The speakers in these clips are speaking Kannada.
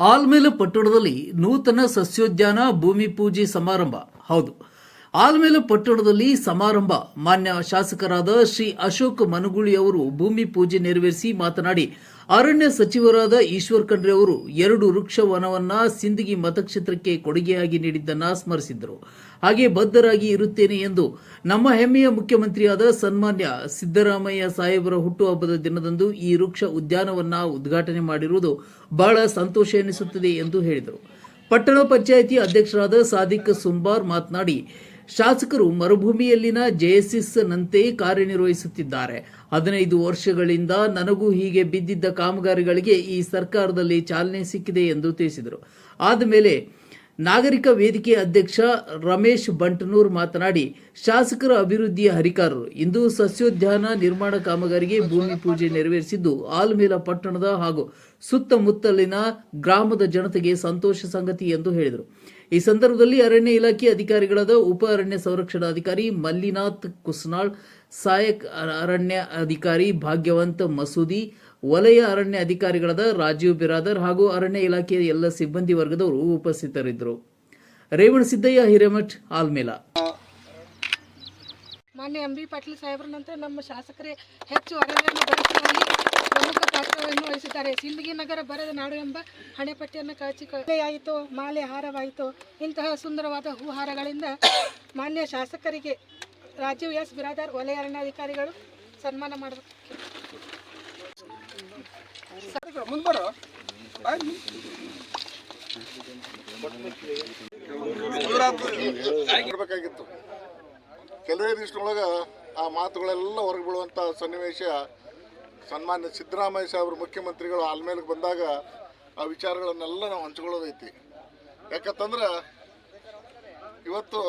ಆಲ್ಮೇಲು ಪಟ್ಟಣದಲ್ಲಿ ನೂತನ ಸಸ್ಯೋದ್ಯಾನ ಭೂಮಿ ಪೂಜೆ ಸಮಾರಂಭ. ಹೌದು. ಆಲ್ಮೇಲು ಪಟ್ಟಣದಲ್ಲಿ ಸಮಾರಂಭ. ಮಾನ್ಯ ಶಾಸಕರಾದ ಶ್ರೀ ಅಶೋಕ್ ಮನುಗುಳಿ ಅವರು ಭೂಮಿ ಪೂಜೆ ನೆರವೇರಿಸಿ ಮಾತನಾಡಿ, ಅರಣ್ಯ ಸಚಿವರಾದ ಈಶ್ವರ್ ಖಂಡ್ರೆ ಅವರು ಎರಡು ವೃಕ್ಷ ವನವನ್ನ ಸಿಂದಗಿ ಮತಕ್ಷೇತ್ರಕ್ಕೆ ಕೊಡುಗೆಯಾಗಿ ನೀಡಿದ್ದನ್ನ ಸ್ಮರಿಸಿದ್ದರು. ಹಾಗೆ ಬದ್ಧರಾಗಿ ಇರುತ್ತೇನೆ ಎಂದು ನಮ್ಮ ಹೆಮ್ಮೆಯ ಮುಖ್ಯಮಂತ್ರಿಯಾದ ಸನ್ಮಾನ್ಯ ಸಿದ್ದರಾಮಯ್ಯ ಸಾಹೇಬರ ಹುಟ್ಟುಹಬ್ಬದ ದಿನದಂದು ಈ ವೃಕ್ಷ ಉದ್ಯಾನವನ್ನ ಉದ್ಘಾಟನೆ ಮಾಡಿರುವುದು ಬಹಳ ಸಂತೋಷ ಎನಿಸುತ್ತದೆ ಎಂದು ಹೇಳಿದರು. ಪಟ್ಟಣ ಪಂಚಾಯಿತಿ ಅಧ್ಯಕ್ಷರಾದ ಸಾದಿಕ್ ಸುಂಬಾರ್ ಮಾತನಾಡಿ ಶಾಸಕರು ಮರುಭೂಮಿಯಲ್ಲಿನ ಜೆಎಸ್ಎಸ್ ನಂತೆ ಕಾರ್ಯನಿರ್ವಹಿಸುತ್ತಿದ್ದಾರೆ. ಹದಿನೈದು ವರ್ಷಗಳಿಂದ ನನಗೂ ಹೀಗೆ ಬಿದ್ದಿದ್ದ ಕಾಮಗಾರಿಗಳಿಗೆ ಈ ಸರ್ಕಾರದಲ್ಲಿ ಚಾಲನೆ ಸಿಕ್ಕಿದೆ ಎಂದು ತಿಳಿಸಿದರು. ಆದಮೇಲೆ ನಾಗರಿಕ ವೇದಿಕೆ ಅಧ್ಯಕ್ಷ ರಮೇಶ್ ಬಂಟನೂರ್ ಮಾತನಾಡಿ, ಶಾಸಕರ ಅಭಿವೃದ್ಧಿಯ ಹರಿಕಾರರು ಇಂದು ಸಸ್ಯೋದ್ಯಾನ ನಿರ್ಮಾಣ ಕಾಮಗಾರಿಗೆ ಭೂಮಿ ಪೂಜೆ ನೆರವೇರಿಸಿದ್ದು, ಆಲ್ಮೇಲ ಪಟ್ಟಣದ ಹಾಗೂ ಸುತ್ತಮುತ್ತಲಿನ ಗ್ರಾಮದ ಜನತೆಗೆ ಸಂತೋಷ ಸಂಗತಿ ಎಂದು ಹೇಳಿದರು. ಈ ಸಂದರ್ಭದಲ್ಲಿ ಅರಣ್ಯ ಇಲಾಖೆ ಅಧಿಕಾರಿಗಳಾದ ಉಪ ಅರಣ್ಯ ಸಂರಕ್ಷಣಾಧಿಕಾರಿ ಮಲ್ಲಿನಾಥ್ ಕುಸ್ನಾಳ್, ಸಹಾಯಕ ಅರಣ್ಯ ಅಧಿಕಾರಿ ಭಾಗ್ಯವಂತ್ ಮಸೂದಿ, ವಲಯ ಅರಣ್ಯ ಅಧಿಕಾರಿಗಳಾದ ರಾಜೀವ್ ಬಿರಾದರ್ ಹಾಗೂ ಅರಣ್ಯ ಇಲಾಖೆಯ ಎಲ್ಲ ಸಿಬ್ಬಂದಿ ವರ್ಗದವರು ಉಪಸ್ಥಿತರಿದ್ದರು. ರೇವಣ ಸಿದ್ದಯ್ಯ, ಹಿರೇಮಠ್, ಆಲ್ಮೇಲ. ಮಾನ್ಯ ಎಂ ಬಿ ಪಾಟೀಲ್ ಸಾಹೇಬ್ರನಂತೆ ನಮ್ಮ ಶಾಸಕರೇ ಹೆಚ್ಚು ಪ್ರಮುಖ ಪಾತ್ರವನ್ನು ವಹಿಸಿದ್ದಾರೆ. ಸಿಂದಗಿ ನಗರ ಬರದ ನಾಡು ಎಂಬ ಹಣೆಪಟ್ಟಿಯನ್ನು ಕಳಚಿ ಆಯಿತು ಮಾಲೆ ಹಾರವಾಯಿತು. ಇಂತಹ ಸುಂದರವಾದ ಹೂಹಾರಗಳಿಂದ ಮಾನ್ಯ ಶಾಸಕರಿಗೆ ರಾಜೀವ್ ಎಸ್. ಬಿರಾದಾರ್ ವಲಯ ಅರಣ್ಯಾಧಿಕಾರಿಗಳು ಸನ್ಮಾನ ಮಾಡಬೇಕು. ಕೆಲವೇ ದಿವಸದೊಳಗೆ ಆ ಮಾತುಗಳೆಲ್ಲ ಹೊರಗೆ ಬೀಳುವಂಥ ಸನ್ನಿವೇಶ ಸನ್ಮಾನ್ಯ ಸಿದ್ದರಾಮಯ್ಯ ಸಾಹೇಬ್ರು ಮುಖ್ಯಮಂತ್ರಿಗಳು ಆಲ್ಮೇಲೆ ಬಂದಾಗ ಆ ವಿಚಾರಗಳನ್ನೆಲ್ಲ ನಾವು ಹಂಚ್ಕೊಳ್ಳೋದೈತಿ. ಯಾಕಂತಂದ್ರೆ ಇವತ್ತು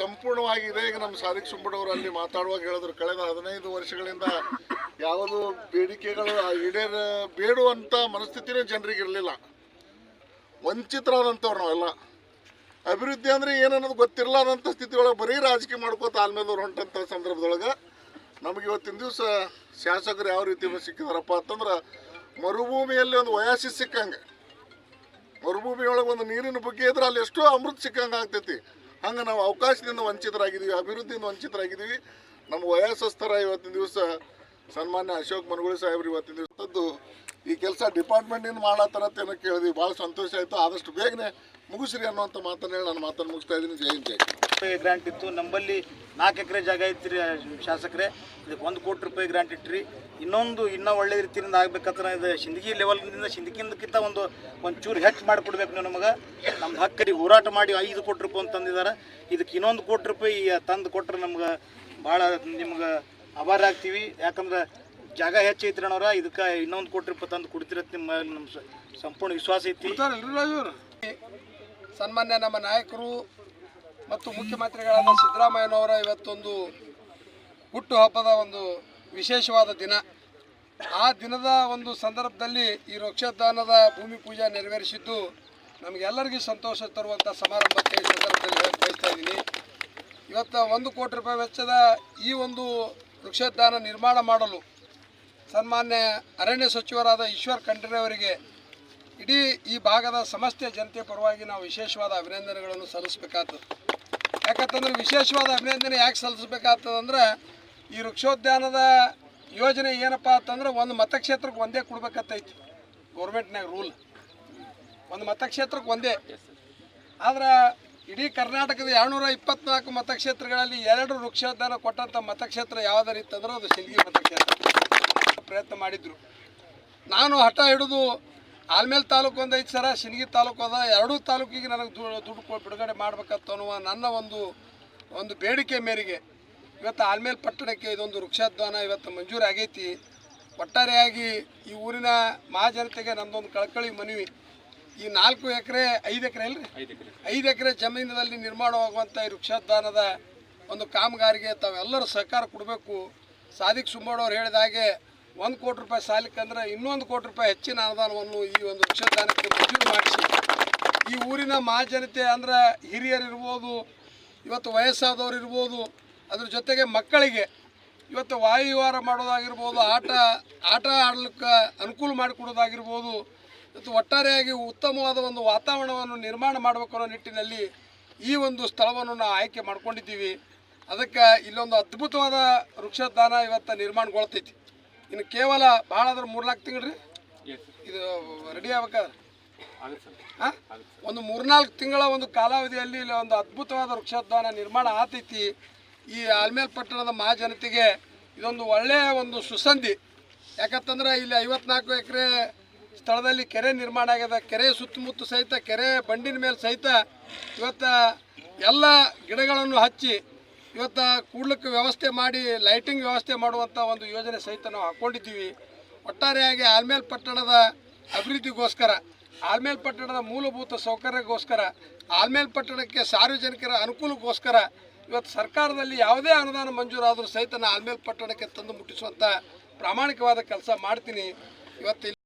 ಸಂಪೂರ್ಣವಾಗಿ ಇದೆ ಈಗ ನಮ್ಮ ಸಾರಿಗೆ ಸುಂಬಡವರು ಅಲ್ಲಿ ಮಾತಾಡುವಾಗ ಹೇಳಿದ್ರು. ಕಳೆದ ಹದಿನೈದು ವರ್ಷಗಳಿಂದ ಯಾವುದು ಬೇಡಿಕೆಗಳು ಈಡೇರ ಬೇಡುವಂಥ ಮನಸ್ಥಿತಿನೇ ಜನರಿಗೆ ಇರಲಿಲ್ಲ. ವಂಚಿತರಾದಂಥವ್ರು ನಾವೆಲ್ಲ. ಅಭಿವೃದ್ಧಿ ಅಂದರೆ ಏನನ್ನೋದು ಗೊತ್ತಿರಲಾದಂಥ ಸ್ಥಿತಿ ಒಳಗೆ ಬರೀ ರಾಜಕೀಯ ಮಾಡ್ಕೋತ ಆಲ್ಮೇಲೆ ಹೊಂಟಂಥ ಸಂದರ್ಭದೊಳಗೆ ನಮಗೆ ಇವತ್ತಿನ ದಿವಸ ಶಾಸಕರು ಯಾವ ರೀತಿ ಸಿಕ್ಕಿದಾರಪ್ಪ ಅಂತಂದ್ರೆ ಮರುಭೂಮಿಯಲ್ಲಿ ಒಂದು ವಯಾಸಿ ಸಿಕ್ಕಂಗೆ. ಮರುಭೂಮಿ ಒಳಗೆ ಒಂದು ನೀರಿನ ಬಗ್ಗೆ ಇದ್ರೆ ಅಲ್ಲಿ ಎಷ್ಟೋ ಅಮೃತ ಸಿಕ್ಕಂಗೆ ಆಗ್ತೈತಿ. ಹಂಗೆ ನಾವು ಅವಕಾಶದಿಂದ ವಂಚಿತರಾಗಿದ್ದೀವಿ, ಅಭಿವೃದ್ಧಿಯಿಂದ ವಂಚಿತರಾಗಿದ್ದೀವಿ. ನಮ್ಮ ವಯಸ್ಸಸ್ಥರ ಇವತ್ತಿನ ದಿವಸ ಸನ್ಮಾನ್ಯ ಅಶೋಕ್ ಮನಗುಳಿ ಸಾಹೇಬ್ರು ಇವತ್ತಿನ ದಿವಸದ್ದು ಈ ಕೆಲಸ ಡಿಪಾರ್ಟ್ಮೆಂಟಿಂದ ಮಾಡತ್ತಾರ ಅಂತ ಏನೋ ಕೇಳಿದ್ವಿ. ಭಾಳ ಸಂತೋಷ ಆಯಿತು. ಆದಷ್ಟು ಬೇಗನೆ ಮುಗಿಸ್ರಿ ಅನ್ನೋಂಥ ಮಾತನ್ನು ಹೇಳಿ ನಾನು ಮಾತನ್ನು ಮುಗಿಸ್ತಾ ಇದ್ದೀನಿ. ಜೈ ಹಿಂದ್ ಜೈ ಗ್ರಾಂಟ್ ಇತ್ತು. ನಮ್ಮಲ್ಲಿ ನಾಲ್ಕು ಎಕರೆ ಜಾಗ ಐತ್ರಿ ಶಾಸಕರೇ. ಇದಕ್ಕೆ ಒಂದು ಕೋಟಿ ರೂಪಾಯಿ ಗ್ರಾಂಟ್ ಇಟ್ರಿ. ಇನ್ನೊಂದು ಇನ್ನೂ ಒಳ್ಳೆ ರೀತಿಯಿಂದ ಆಗ್ಬೇಕಂದ್ರೆ ಇದು ಸಿಂದಗಿ ಲೆವೆಲ್ನಿಂದ ಸಿಂದಗಿಂದಕ್ಕಿಂತ ಒಂದು ಒಂದು ಚೂರು ಹೆಚ್ಚು ಮಾಡಿಕೊಡ್ಬೇಕು ನೀವು ನಮಗೆ. ನಮ್ಮ ಹಕ್ಕರಿಗೆ ಹೋರಾಟ ಮಾಡಿ ಐದು ಕೋಟಿ ರೂಪಾಯಿ ಅಂತ ತಂದಿದ್ದಾರೆ ಇದಕ್ಕೆ ಇನ್ನೊಂದು ಕೋಟಿ ರೂಪಾಯಿ ತಂದು ಕೊಟ್ಟರೆ ನಮ್ಗೆ ಭಾಳ ನಿಮ್ಗೆ ಆಭಾರ ಆಗ್ತೀವಿ. ಯಾಕಂದ್ರೆ ಜಾಗ ಹೆಚ್ಚು ಐತ್ರಿ ಅಣ್ಣವ್ರ. ಇದಕ್ಕೆ ಇನ್ನೊಂದು ಕೋಟಿ ರೂಪಾಯಿ ತಂದು ಕೊಡ್ತಿರತ್ತೆ ನಿಮ್ಮ ನಮ್ಮ ಸ- ಸಂಪೂರ್ಣ ವಿಶ್ವಾಸ ಐತಿ. ಸನ್ಮಾನ್ಯ ನಮ್ಮ ನಾಯಕರು ಮತ್ತು ಮುಖ್ಯಮಂತ್ರಿಗಳಾದ ಸಿದ್ದರಾಮಯ್ಯನವರ ಇವತ್ತೊಂದು ಹುಟ್ಟುಹಬ್ಬದ ಒಂದು ವಿಶೇಷವಾದ ದಿನ. ಆ ದಿನದ ಒಂದು ಸಂದರ್ಭದಲ್ಲಿ ಈ ವೃಕ್ಷದಾನದ ಭೂಮಿ ಪೂಜೆ ನೆರವೇರಿಸಿದ್ದು ನಮಗೆಲ್ಲರಿಗೂ ಸಂತೋಷ ತರುವಂಥ ಸಮಾರಂಭಕ್ಕೆ ಈ ಸಂದರ್ಭದಲ್ಲಿ ಬಯಸ್ತಾ ಇದ್ದೀನಿ. ಇವತ್ತು ಒಂದು ಕೋಟಿ ರೂಪಾಯಿ ವೆಚ್ಚದ ಈ ಒಂದು ವೃಕ್ಷೋದ್ಯಾನ ನಿರ್ಮಾಣ ಮಾಡಲು ಸನ್ಮಾನ್ಯ ಅರಣ್ಯ ಸಚಿವರಾದ ಈಶ್ವರ್ ಖಂಡ್ರೆ ಅವರಿಗೆ ಇಡೀ ಈ ಭಾಗದ ಸಮಸ್ತ ಜನತೆ ಪರವಾಗಿ ನಾವು ವಿಶೇಷವಾದ ಅಭಿನಂದನೆಗಳನ್ನು ಸಲ್ಲಿಸಬೇಕಾಗ್ತದೆ. ಯಾಕಂತಂದ್ರೆ ವಿಶೇಷವಾದ ಅಭಿನಂದನೆ ಯಾಕೆ ಸಲ್ಲಿಸಬೇಕಾಗ್ತದಂದ್ರೆ ಈ ವೃಕ್ಷೋದ್ಯಾನದ ಯೋಜನೆ ಏನಪ್ಪ ಅಂತಂದ್ರೆ ಒಂದು ಮತಕ್ಷೇತ್ರಕ್ಕೆ ಒಂದೇ ಕೊಡ್ಬೇಕತ್ತೈತಿ ಗೌರ್ಮೆಂಟ್ನಾಗ ರೂಲ್ ಒಂದು ಮತಕ್ಷೇತ್ರಕ್ಕೆ ಒಂದೇ. ಆದ್ರೆ ಇಡೀ ಕರ್ನಾಟಕದ ಎರಡುನೂರ ಇಪ್ಪತ್ನಾಲ್ಕು ಮತಕ್ಷೇತ್ರಗಳಲ್ಲಿ ಎರಡು ವೃಕ್ಷೋದ್ಯಾನ ಕೊಟ್ಟಂಥ ಮತಕ್ಷೇತ್ರ ಯಾವುದರಿತ್ತಂದ್ರೆ ಅದು ಸಿಲ್ಗಿ ಮತಕ್ಷೇತ್ರ ಪ್ರಯತ್ನ ಮಾಡಿದ್ರು. ನಾನು ಹಠ ಹಿಡಿದು ಆಲ್ಮೇಲ್ ತಾಲೂಕು ಒಂದು ಐದು ಸರ ಶಿನಗಿ ತಾಲೂಕು ಅದ. ಎರಡೂ ತಾಲೂಕಿಗೆ ನನಗೆ ದುಡ್ಡು ಬಿಡುಗಡೆ ಮಾಡ್ಬೇಕಂತ ಅನ್ನುವ ನನ್ನ ಒಂದು ಒಂದು ಬೇಡಿಕೆ ಮೇರೆಗೆ. ಇವತ್ತು ಆಲ್ಮೇಲ್ ಪಟ್ಟಣಕ್ಕೆ ಇದೊಂದು ವೃಕ್ಷೋದ್ಯಾನ ಇವತ್ತು ಮಂಜೂರು ಆಗೈತಿ. ಒಟ್ಟಾರೆಯಾಗಿ ಈ ಊರಿನ ಮಹಾಜನತೆಗೆ ನಮ್ಮದೊಂದು ಕಳಕಳಿ ಮನವಿ. ಈ ನಾಲ್ಕು ಎಕರೆ ಐದು ಎಕರೆ ಅಲ್ರಿ? ಐದು ಎಕರೆ. ಜಮೀನಿನಲ್ಲಿ ನಿರ್ಮಾಣವಾಗುವಂಥ ಈ ವೃಕ್ಷೋದ್ಯಾನದ ಒಂದು ಕಾಮಗಾರಿಗೆ ತಾವೆಲ್ಲರೂ ಸಹಕಾರ ಕೊಡಬೇಕು. ಸಾದಿಕ್ ಸುಂಬೋಡವ್ರು ಹೇಳಿದ ಹಾಗೆ ಒಂದು ಕೋಟಿ ರೂಪಾಯಿ ಸಾಲಿಕ್ಕಂದ್ರೆ ಇನ್ನೊಂದು ಕೋಟಿ ರೂಪಾಯಿ ಹೆಚ್ಚಿನ ಅನುದಾನವನ್ನು ಈ ಒಂದು ವೃಕ್ಷದಾನಕ್ಕೆ ಮಂಜೂರು ಮಾಡಿಸಿ. ಈ ಊರಿನ ಮಹಾಜನತೆ ಅಂದ್ರೆ ಹಿರಿಯರು ಇರ್ಬೋದು ಇವತ್ತು ವಯಸ್ಸಾದವರು ಇರ್ಬೋದು, ಅದ್ರ ಜೊತೆಗೆ ಮಕ್ಕಳಿಗೆ ಇವತ್ತು ವಾಯುವಿಹಾರ ಮಾಡೋದಾಗಿರ್ಬೋದು, ಆಟ ಆಟ ಆಡಲಿಕ್ಕೆ ಅನುಕೂಲ ಮಾಡಿಕೊಡೋದಾಗಿರ್ಬೋದು, ಇವತ್ತು ಒಟ್ಟಾರೆಯಾಗಿ ಉತ್ತಮವಾದ ಒಂದು ವಾತಾವರಣವನ್ನು ನಿರ್ಮಾಣ ಮಾಡಬೇಕು ಅನ್ನೋ ನಿಟ್ಟಿನಲ್ಲಿ ಈ ಒಂದು ಸ್ಥಳವನ್ನು ನಾವು ಆಯ್ಕೆ ಮಾಡ್ಕೊಂಡಿದ್ದೀವಿ. ಅದಕ್ಕೆ ಇಲ್ಲೊಂದು ಅದ್ಭುತವಾದ ವೃಕ್ಷದಾನ ಇವತ್ತು ನಿರ್ಮಾಣಗೊಳ್ತೈತಿ. ಇನ್ನು ಕೇವಲ ಭಾಳ ಅಂದ್ರೆ ಮೂರು ನಾಲ್ಕು ತಿಂಗಳು ರೀ? ಇದು ರೆಡಿ ಆಗ್ಬೇಕಾದ್ರೆ? ಒಂದು ಮೂರ್ನಾಲ್ಕು ತಿಂಗಳ ಒಂದು ಕಾಲಾವಧಿಯಲ್ಲಿ ಇಲ್ಲಿ ಒಂದು ಅದ್ಭುತವಾದ ವೃಕ್ಷೋದ್ಯಾನ ನಿರ್ಮಾಣ ಆತೈತಿ. ಈ ಆಲ್ಮೇಲ್ ಪಟ್ಟಣದ ಮಹಾಜನತೆಗೆ ಇದೊಂದು ಒಳ್ಳೆಯ ಒಂದು ಸುಸಂಧಿ. ಯಾಕಂತಂದ್ರೆ ಇಲ್ಲಿ ಐವತ್ನಾಲ್ಕು ಎಕರೆ ಸ್ಥಳದಲ್ಲಿ ಕೆರೆ ನಿರ್ಮಾಣ ಆಗ್ಯದ. ಕೆರೆ ಸುತ್ತಮುತ್ತ ಸಹಿತ, ಕೆರೆ ಬಂಡಿನ ಮೇಲೆ ಸಹಿತ ಇವತ್ತು ಎಲ್ಲ ಗಿಡಗಳನ್ನು ಹಚ್ಚಿ ಇವತ್ತು ಕೂಡ್ಲಿಕ್ಕೆ ವ್ಯವಸ್ಥೆ ಮಾಡಿ ಲೈಟಿಂಗ್ ವ್ಯವಸ್ಥೆ ಮಾಡುವಂಥ ಒಂದು ಯೋಜನೆ ಸಹಿತ ನಾವು ಹಾಕ್ಕೊಂಡಿದ್ದೀವಿ. ಒಟ್ಟಾರೆಯಾಗಿ ಆಲ್ಮೇಲ್ ಪಟ್ಟಣದ ಅಭಿವೃದ್ಧಿಗೋಸ್ಕರ, ಆಲ್ಮೇಲ್ ಪಟ್ಟಣದ ಮೂಲಭೂತ ಸೌಕರ್ಯಗೋಸ್ಕರ, ಆಲ್ಮೇಲ್ ಪಟ್ಟಣಕ್ಕೆ ಸಾರ್ವಜನಿಕರ ಅನುಕೂಲಕ್ಕೋಸ್ಕರ ಇವತ್ತು ಸರ್ಕಾರದಲ್ಲಿ ಯಾವುದೇ ಅನುದಾನ ಮಂಜೂರಾದರೂ ಸಹಿತ ನಾನು ಆಲ್ಮೇಲ್ ಪಟ್ಟಣಕ್ಕೆ ತಂದು ಮುಟ್ಟಿಸುವಂಥ ಪ್ರಾಮಾಣಿಕವಾದ ಕೆಲಸ ಮಾಡ್ತೀನಿ. ಇವತ್ತು